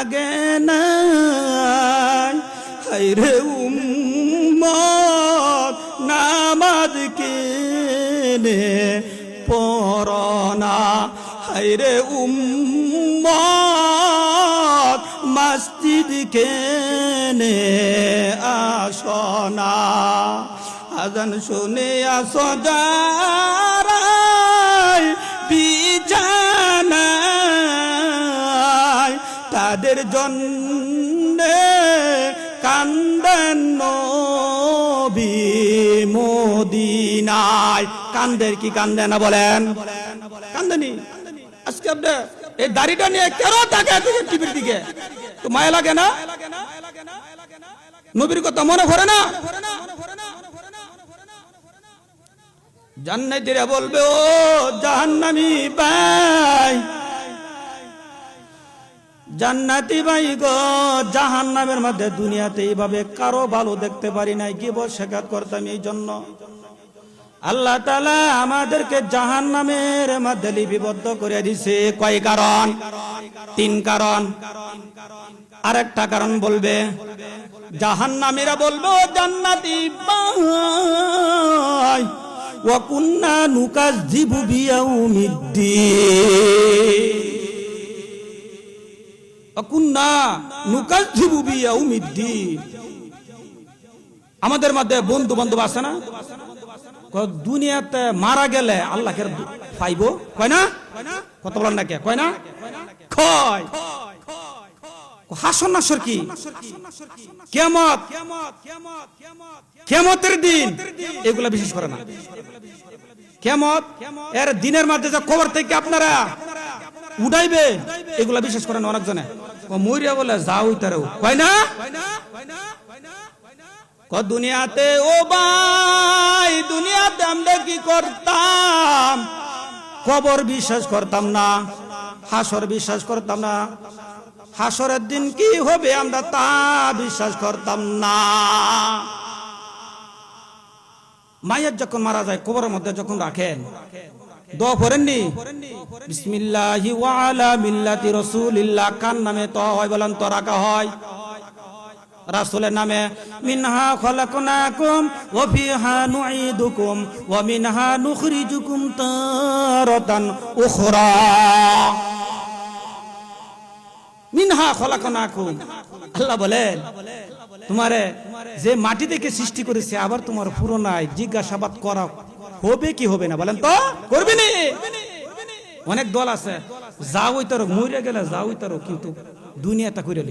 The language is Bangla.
লাগে না হাইরে উম্মত, নামাজ কেনে পরনা হাইরে উম্মত, মসজিদ কেনে আসনা আজান শুনে আসো তাদের জন্য কান্দেন নবী মদিনায়। কান্দের কি কান্দে না বলেন? কান্দেনি? আজকে আপনি এই দাড়িটা নিয়ে কেন থেকে টিভির দিকে? তো মায়া লাগে না? নবীর কথা মনে পড়ে না? জান্নাতীরা বলবে, ও জাহান্নামী ভাই জান্নাতি ভাই গো, জাহান্নামের মধ্যে দুনিয়াতে এইভাবে কারও ভালো দেখতে পারি নাই, কি শেখাত করতাম এই জন্য? আল্লাহ তালা আমাদেরকে জাহান নামের মধ্যে লিপিবদ্ধ করে দিছে কয় কারণ? তিন কারণ। আরেকটা কারণ বলবে জাহান নামীরা বলবে, জান্নাতি অকুন্না নুকাজ জিবু বিয়াউমিদ্দিন। আমাদের মধ্যে বন্ধু বান্ধব আছে না? দুনিয়াতে মারা গেলে আল্লাহকে পাইব। কয় না? কত বলেন না কে? কয় না? কেমত কেমতের দিন এগুলা বিশেষ করে না। কেমত এর দিনের মধ্যে যে কবর থেকে আপনারা উঠাইবে এগুলা বিশেষ করেন অনেকজনে। মরিয়া বলে, যাও তারেও কয় না? ক দুনিয়াতে ও ভাই, দুনিয়াতে আমরা কি করতাম? কবর বিশ্বাস করতাম না, হাসর বিশ্বাস করতাম না, হাসরের দিন কি হবে আমরা তা বিশ্বাস করতাম না। মায়ের যখন মারা যায়, কবরের মধ্যে যখন রাখেন দোয়া পড়েননি বিসমিল্লাহি ওয়া আলা মিল্লাতি রাসূলিল্লাহ। নামে তো হয় বলেন তো রাখা হয়। রাসূলের নামে, মিনহা খলাকনাকুম ওয়া ফিহা নুঈদুকুম ওয়া মিনহা নুখরিজুকুম তারাতান উখরা। মিনহা খলাকনাকুম। আল্লাহ বলেন, তোমারে যে মাটি থেকে সৃষ্টি করেছে, আবার তোমার পুরনায় জিজ্ঞাসাবাদ করা হবে কি হবে না? বলেন তো করবি অনেক দল আছে যা ওই তার মরে গেলে যা ওই তার কিন্তু দুনিয়াটা করে